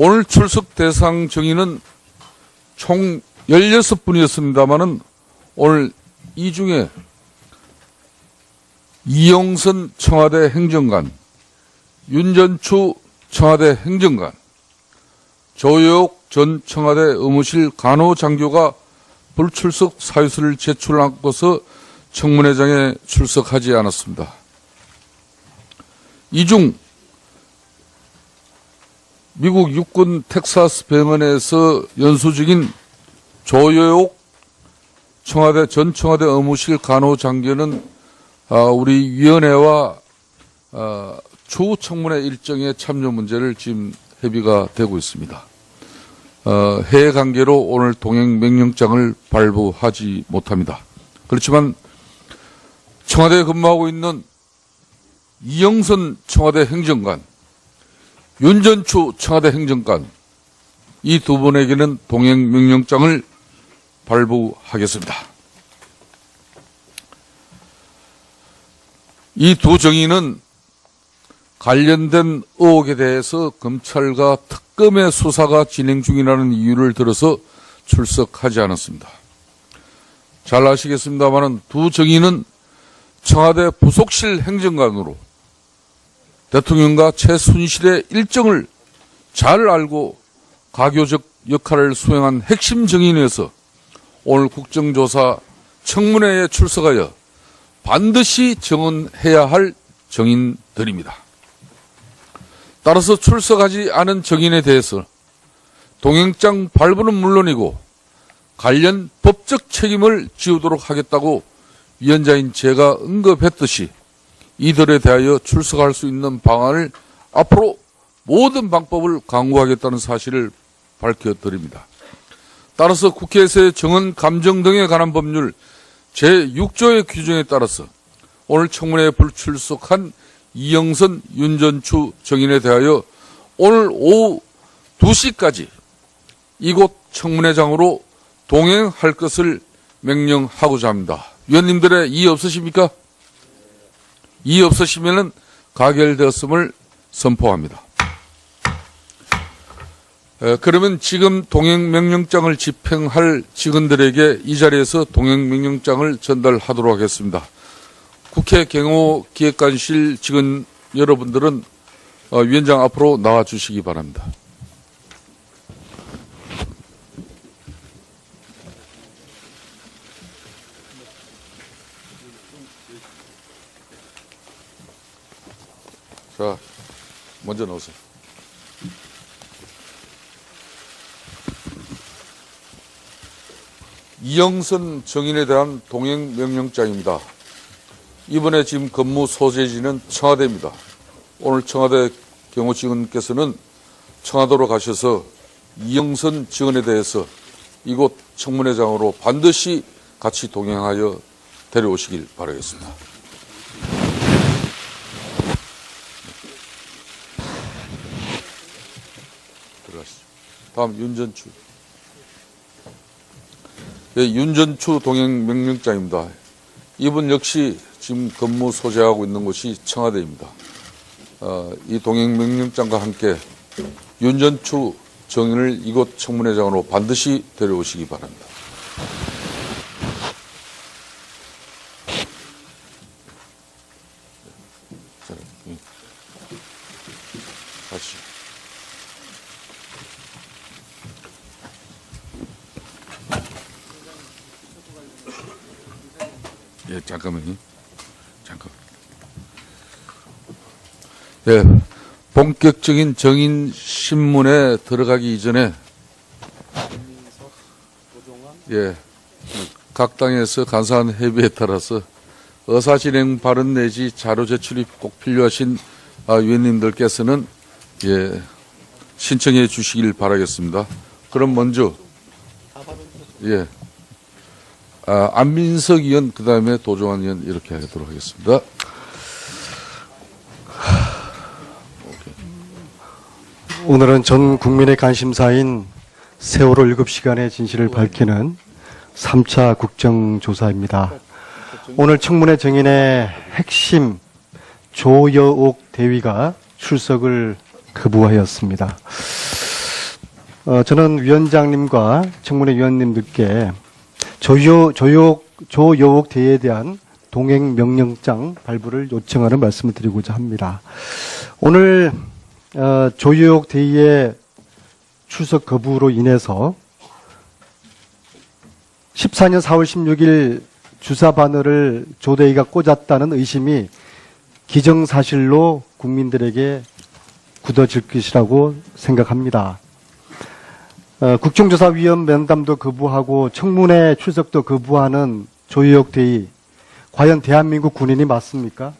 오늘 출석 대상 정의는 총 16분이었습니다만은 오늘 이 중에 이영선 청와대 행정관, 윤전추 청와대 행정관, 조효옥 전 청와대 의무실 간호장교가 불출석 사유서를 제출하고서 청문회장에 출석하지 않았습니다. 이중 미국 육군 텍사스 병원에서 연수 중인 조효옥 청와대 전 청와대 의무실 간호장교는 아, 우리 위원회와 아, 추후 청문회 일정의 참여 문제를 지금 협의가 되고 있습니다. 어, 해외 관계로 오늘 동행 명령장을 발부하지 못합니다. 그렇지만 청와대에 근무하고 있는 이영선 청와대 행정관, 윤전추 청와대 행정관 이 두 분에게는 동행 명령장을 발부하겠습니다. 이 두 정의는 관련된 의혹에 대해서 검찰과 특검의 수사가 진행 중이라는 이유를 들어서 출석하지 않았습니다. 잘 아시겠습니다만 두 정의는 청와대 부속실 행정관으로 대통령과 최순실의 일정을 잘 알고 가교적 역할을 수행한 핵심 정인에서 오늘 국정조사 청문회에 출석하여 반드시 정언해야 할 정인들입니다. 따라서 출석하지 않은 정인에 대해서 동행장 발부는 물론이고 관련 법적 책임을 지우도록 하겠다고 위원장인 제가 언급했듯이 이들에 대하여 출석할 수 있는 방안을 앞으로 모든 방법을 강구하겠다는 사실을 밝혀드립니다. 따라서 국회에서의 정언 감정 등에 관한 법률 제6조의 규정에 따라서 오늘 청문회에 불출석한 이영선, 윤전추 정인에 대하여 오늘 오후 2시까지 이곳 청문회장으로 동행할 것을 명령하고자 합니다. 위원님들의 이의 없으십니까? 이의 없으시면 가결되었음을 선포합니다. 에, 그러면 지금 동행명령장을 집행할 직원들에게 이 자리에서 동행명령장을 전달하도록 하겠습니다. 국회 경호기획관실 직원 여러분들은 어, 위원장 앞으로 나와 주시기 바랍니다. 자, 먼저 나오세요. 이영선 정인에 대한 동행 명령장입니다. 이번에 지금 근무 소재지는 청와대입니다. 오늘 청와대 경호직원께서는 청와도로 가셔서 이영선 직원에 대해서 이곳 청문회장으로 반드시 같이 동행하여 데려오시길 바라겠습니다. 들어가시죠. 다음 윤전추. 예, 윤전추 동행 명령장입니다. 이분 역시 지금 근무 소재하고 있는 곳이 청와대입니다. 어, 이 동행 명령장과 함께 윤전추 정인을 이곳 청문회장으로 반드시 데려오시기 바랍니다. 자, 예. 가시죠. 예, 잠깐만요. 잠깐. 예, 본격적인 정인 신문에 들어가기 이전에 예, 각 당에서 간사한 협의에 따라서 의사진행 발언 내지 자료 제출이 꼭 필요하신 아, 위원님들께서는 예, 신청해 주시길 바라겠습니다. 그럼 먼저 예, 아, 안민석 의원 그 다음에 도종환 의원 이렇게 하도록 하겠습니다. 오늘은 전 국민의 관심사인 세월호 7시간의 진실을 밝히는 3차 국정조사입니다. 오늘 청문회 정인의 핵심 조여옥 대위가 출석을 거부하였습니다. 어, 저는 위원장님과 청문회 위원님들께 조요, 조욕, 조여옥 대회에 대한 동행 명령장 발부를 요청하는 말씀을 드리고자 합니다. 오늘 어, 조여옥 대회에 출석 거부로 인해서 14년 4월 16일 주사 바늘을 조대희가 꽂았다는 의심이 기정사실로 국민들에게 굳어질 것이라고 생각합니다. 어, 국정조사위원 면담도 거부하고 청문회 출석도 거부하는 조희옥 대의 과연 대한민국 군인이 맞습니까?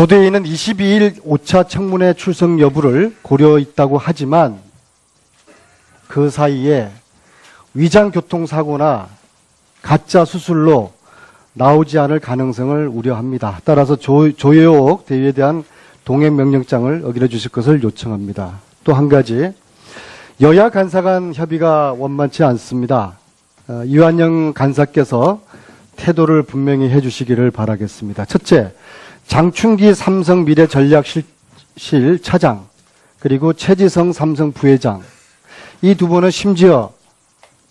조대희는 22일 5차 청문회 출석 여부를 고려 있다고 하지만 그 사이에 위장 교통사고나 가짜 수술로 나오지 않을 가능성을 우려합니다. 따라서 조, 조여옥 대위에 대한 동행 명령장을 어기려 주실 것을 요청합니다. 또 한 가지 여야 간사 간 협의가 원만치 않습니다. 어, 이완영 간사께서 태도를 분명히 해주시기를 바라겠습니다. 첫째, 장충기 삼성 미래 전략실 실 차장 그리고 최지성 삼성 부회장 이 두 분은 심지어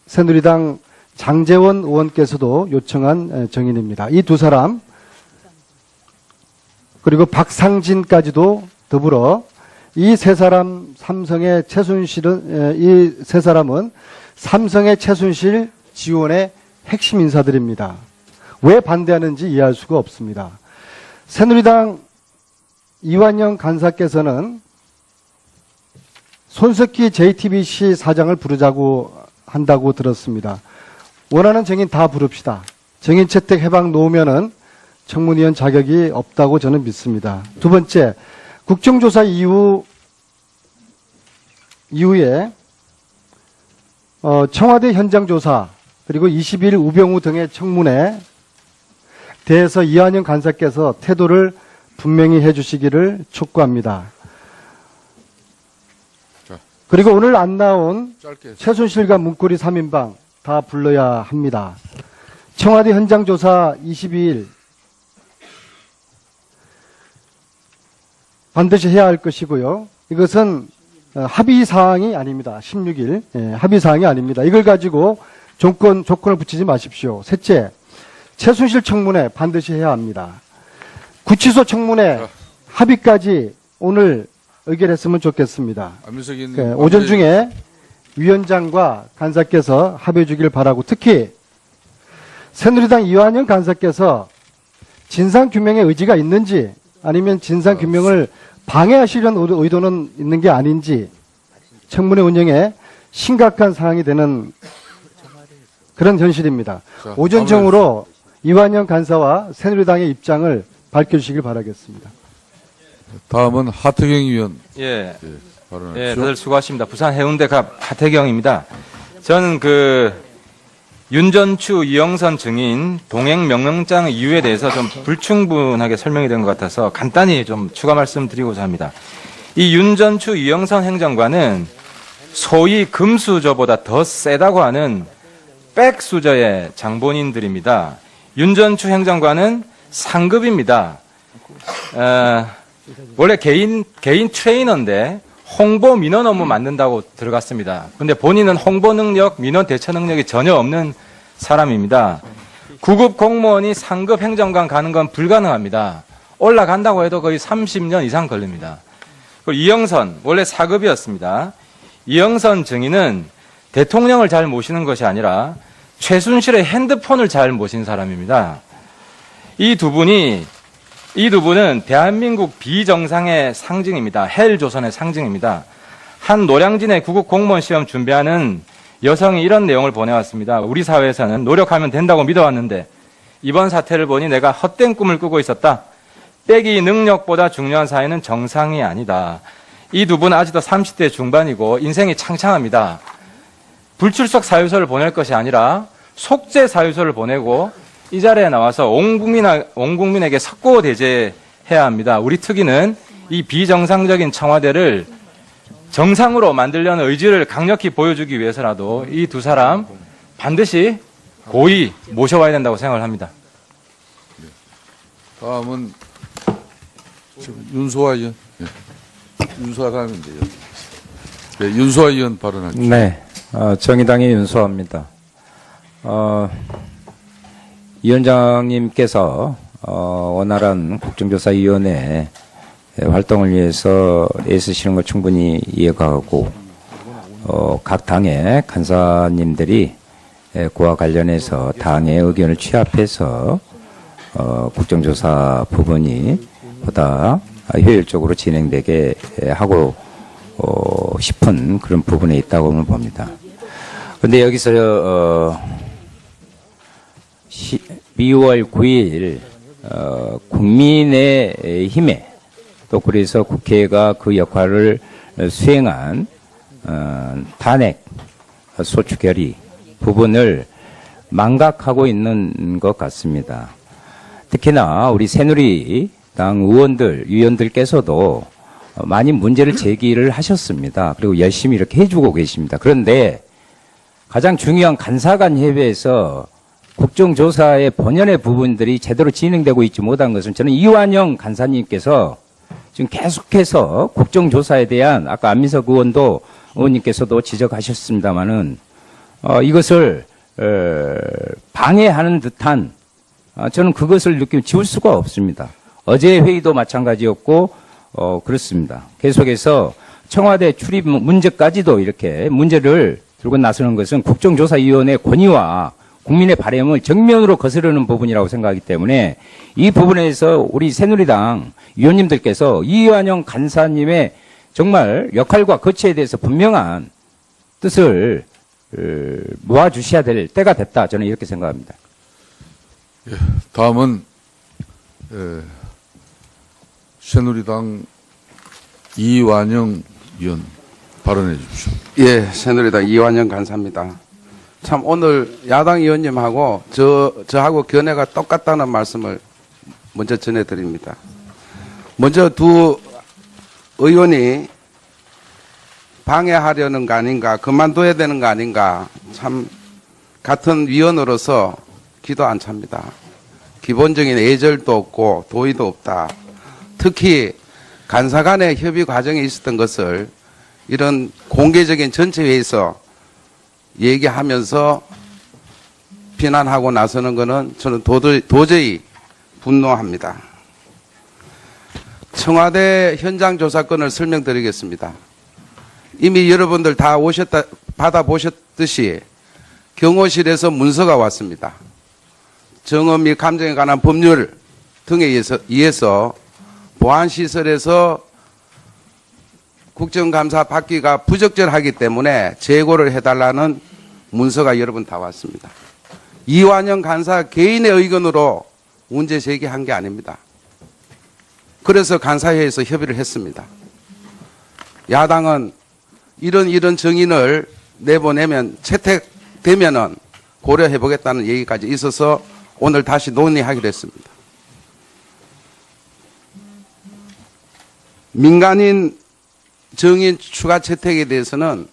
새누리당 장재원 의원께서도 요청한 에, 정인입니다. 이 두 사람 그리고 박상진까지도 더불어 이 세 사람 삼성의 최순실은 이 세 사람은 삼성의 최순실 지원의 핵심 인사들입니다. 왜 반대하는지 이해할 수가 없습니다. 새누리당 이완영 간사께서는 손석희 JTBC 사장을 부르자고 한다고 들었습니다. 원하는 정인 다 부릅시다. 정인 채택 해방 놓으면은 청문위원 자격이 없다고 저는 믿습니다. 두 번째, 국정조사 이후 이후에 어, 청와대 현장 조사 그리고 20일 우병우 등의 청문회 대해서 이한영 간사께서 태도를 분명히 해주시기를 촉구합니다. 자. 그리고 오늘 안 나온 최순실과 문고리 3인방 다 불러야 합니다. 청와대 현장 조사 22일 반드시 해야 할 것이고요. 이것은 어, 합의 사항이 아닙니다. 16일 예, 합의 사항이 아닙니다. 이걸 가지고 조건 조건을 붙이지 마십시오. 셋째, 최순실 청문회 반드시 해야 합니다. 구치소 청문회 합의까지 오늘 의결했으면 좋겠습니다. 그 오전 중에 위원장과 간사께서 합의해 주길 바라고 특히 새누리당 이완영 간사께서 진상 규명의 의지가 있는지 아니면 진상 규명을 방해하시려는 의도- 의도는 있는 게 아닌지 청문회 운영에 심각한 상황이 되는 그런 현실입니다. 자, 오전정으로 이완영 간사와 새누리당의 입장을 밝혀주시길 바라겠습니다. 다음은 하태경 의원 예, 예, 예, 발언하십시오. 다들 수고하십니다. 부산 해운대 갑 하태경입니다. 저는 그 윤전추 이영선 증인 동행 명령장 이유에 대해서 좀 불충분하게 설명이 된 것 같아서 간단히 좀 추가 말씀드리고자 합니다. 이 윤전추 이영선 행정관은 소위 금수저보다 더 세다고 하는 백수저의 장본인들입니다. 윤 전 추 행정관은 상급입니다. 어, 원래 개인 개인 트레이너인데 홍보 민원 업무 만든다고 들어갔습니다. 근데 본인은 홍보 능력, 민원 대처 능력이 전혀 없는 사람입니다. 구급 공무원이 상급 행정관 가는 건 불가능합니다. 올라간다고 해도 거의 30년 이상 걸립니다. 이영선 원래 4급이었습니다. 이영선 증인은 대통령을 잘 모시는 것이 아니라 최순실의 핸드폰을 잘 모신 사람입니다. 이 두 분이 이 두 분은 대한민국 비정상의 상징입니다. 헬조선의 상징입니다. 한 노량진의 구급 공무원 시험 준비하는 여성이 이런 내용을 보내왔습니다. 우리 사회에서는 노력하면 된다고 믿어왔는데 이번 사태를 보니 내가 헛된 꿈을 꾸고 있었다. 빼기 능력보다 중요한 사회는 정상이 아니다. 이 두 분은 아직도 30대 중반이고 인생이 창창합니다. 불출석 사유서를 보낼 것이 아니라 속죄 사유서를 보내고 이 자리에 나와서 온, 국민, 온 국민에게 석고 대제해야 합니다. 우리 특위는 이 비정상적인 청와대를 정상으로 만들려는 의지를 강력히 보여주기 위해서라도 이 두 사람 반드시 고의 모셔와야 된다고 생각을 합니다. 다음은 지금 윤소아 의원. 예. 윤소아 가면 돼요. 네, 윤소아 의원 발언하죠. 네, 어, 정의당의 윤소아입니다. 어, 위원장님께서 어, 원활한 국정조사위원회 활동을 위해서 애쓰시는 걸 충분히 이해가고 어, 각 당의 간사님들이 에, 그와 관련해서 당의 의견을 취합해서 어, 국정조사 부분이 보다 효율적으로 진행되게 에, 하고 어, 싶은 그런 부분에 있다고 봅니다. 근데 여기서 어, 12월 9일 어, 국민의 힘에 또 그래서 국회가 그 역할을 수행한 어, 탄핵 소추 결의 부분을 망각하고 있는 것 같습니다. 특히나 우리 새누리당 의원들, 위원들께서도 많이 문제를 제기를 하셨습니다. 그리고 열심히 이렇게 해주고 계십니다. 그런데 가장 중요한 간사간 협의에서 국정조사의 본연의 부분들이 제대로 진행되고 있지 못한 것은 저는 이완영 간사님께서 지금 계속해서 국정조사에 대한 아까 안민석 의원도 의원님께서도 지적하셨습니다마는 어, 이것을 어, 방해하는 듯한 어, 저는 그것을 느끼면 지울 수가 없습니다. 어제 회의도 마찬가지였고 어, 그렇습니다. 계속해서 청와대 출입 문제까지도 이렇게 문제를 들고 나서는 것은 국정조사위원회 권위와 국민의 바램을 정면으로 거스르는 부분이라고 생각하기 때문에 이 부분에서 우리 새누리당 위원님들께서 이완영 간사님의 정말 역할과 거치에 대해서 분명한 뜻을 어, 모아 주셔야 될 때가 됐다. 저는 이렇게 생각합니다. 다음은 에, 새누리당 이완영 의원 발언해 주십시오. 예, 새누리당 이완영 간사입니다. 참 오늘 야당 의원님하고 저 저하고 견해가 똑같다는 말씀을 먼저 전해드립니다. 먼저 두 의원이 방해하려는 거 아닌가, 그만둬야 되는 거 아닌가, 참 같은 위원으로서 기도 안 찹니다. 기본적인 애절도 없고 도의도 없다. 특히 간사 간의 협의 과정에 있었던 것을 이런 공개적인 전체 회의에서 얘기하면서 비난하고 나서는 것은 저는 도저히, 도저히 분노합니다. 청와대 현장 조사건을 설명드리겠습니다. 이미 여러분들 다 오셨다, 받아보셨듯이 경호실에서 문서가 왔습니다. 정업 및 감정에 관한 법률 등에 의해서, 의해서 보안시설에서 국정감사 받기가 부적절하기 때문에 재고를 해달라는 문서가 여러분 다 왔습니다. 이완영 간사 개인의 의견으로 문제 제기한 게 아닙니다. 그래서 간사회에서 협의를 했습니다. 야당은 이런 이런 정인을 내보내면 채택되면은 고려해 보겠다는 얘기까지 있어서 오늘 다시 논의하기로 했습니다. 민간인 정인 추가 채택에 대해서는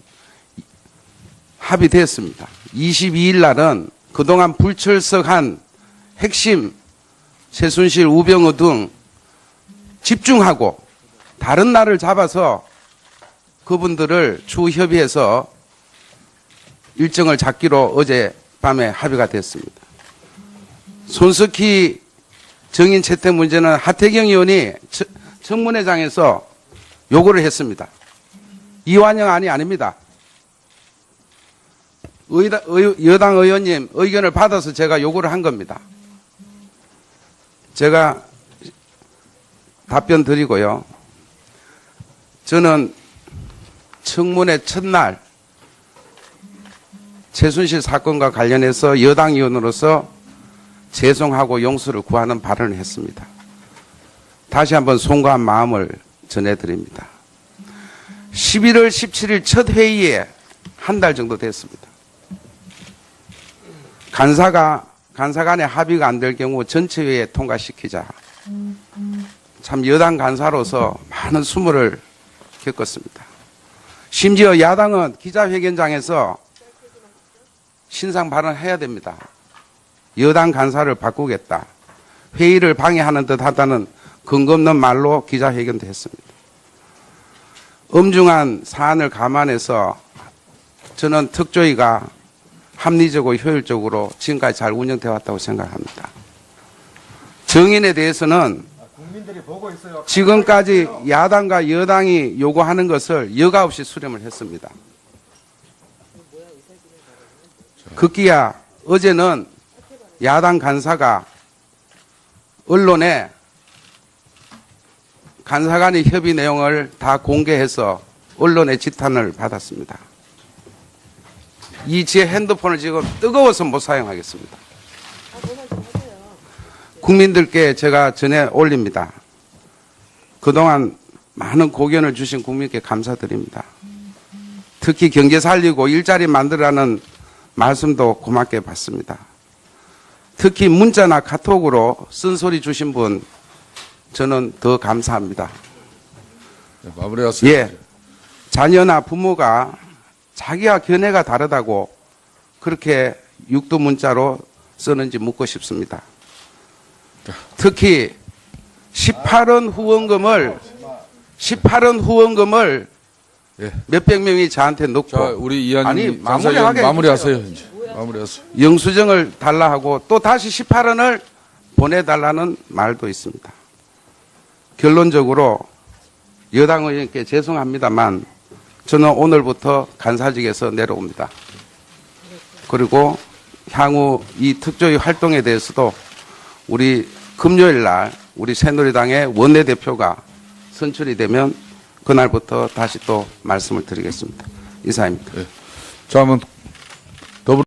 합의됐습니다. 22일 날은 그동안 불철석한 핵심 최순실, 우병우 등 집중하고 다른 날을 잡아서 그분들을 추후 협의해서 일정을 잡기로 어제 밤에 합의가 됐습니다. 손석희 정인 채택 문제는 하태경 의원이 청- 청문회장에서 요구를 했습니다. 이완영 안이 아닙니다. 의다- 의- 여당 의원님 의견을 받아서 제가 요구를 한 겁니다. 제가 답변 드리고요. 저는 청문회 첫날 최순실 사건과 관련해서 여당 의원으로서 죄송하고 용서를 구하는 발언을 했습니다. 다시 한번 송구한 마음을 전해드립니다. 11월 17일 첫 회의에 한 달 정도 됐습니다. 간사가 간사 간의 합의가 안 될 경우 전체 회의에 통과시키자. 참 여당 간사로서 많은 수모를 겪었습니다. 심지어 야당은 기자회견장에서 신상 발언해야 됩니다. 여당 간사를 바꾸겠다. 회의를 방해하는 듯 하다는 근거 없는 말로 기자회견도 했습니다. 엄중한 사안을 감안해서 저는 특조위가 합리적이고 효율적으로 지금까지 잘 운영되어 왔다고 생각합니다. 정인에 대해서는 지금까지 야당과 여당이 요구하는 것을 여과 없이 수렴을 했습니다. 급기야 어제는 야당 간사가 언론에 간사 간의 협의 내용을 다 공개해서 언론의 지탄을 받았습니다. 이 제 핸드폰을 지금 뜨거워서 못 사용하겠습니다. 국민들께 제가 전해 올립니다. 그동안 많은 고견을 주신 국민께 감사드립니다. 특히 경제 살리고 일자리 만들라는 말씀도 고맙게 받습니다. 특히 문자나 카톡으로 쓴소리 주신 분 저는 더 감사합니다. 네, 마무리하세요. 예. 자녀나 부모가 자기와 견해가 다르다고 그렇게 육두 문자로 쓰는지 묻고 싶습니다. 특히 18원 후원금을 18원 후원금을 예. 몇백 명이 저한테 넣고 자, 우리 이한님 아니, 마무리하게 마무리하세요. 이제. 마무리하세요. 영수증을 달라 하고 또 다시 18원을 보내달라는 말도 있습니다. 결론적으로 여당 의원께 죄송합니다만 저는 오늘부터 간사직에서 내려옵니다. 그리고 향후 이 특조위 활동에 대해서도 우리 금요일 날 우리 새누리당의 원내대표가 선출이 되면 그날부터 다시 또 말씀을 드리겠습니다. 이사입니다. 자, 한번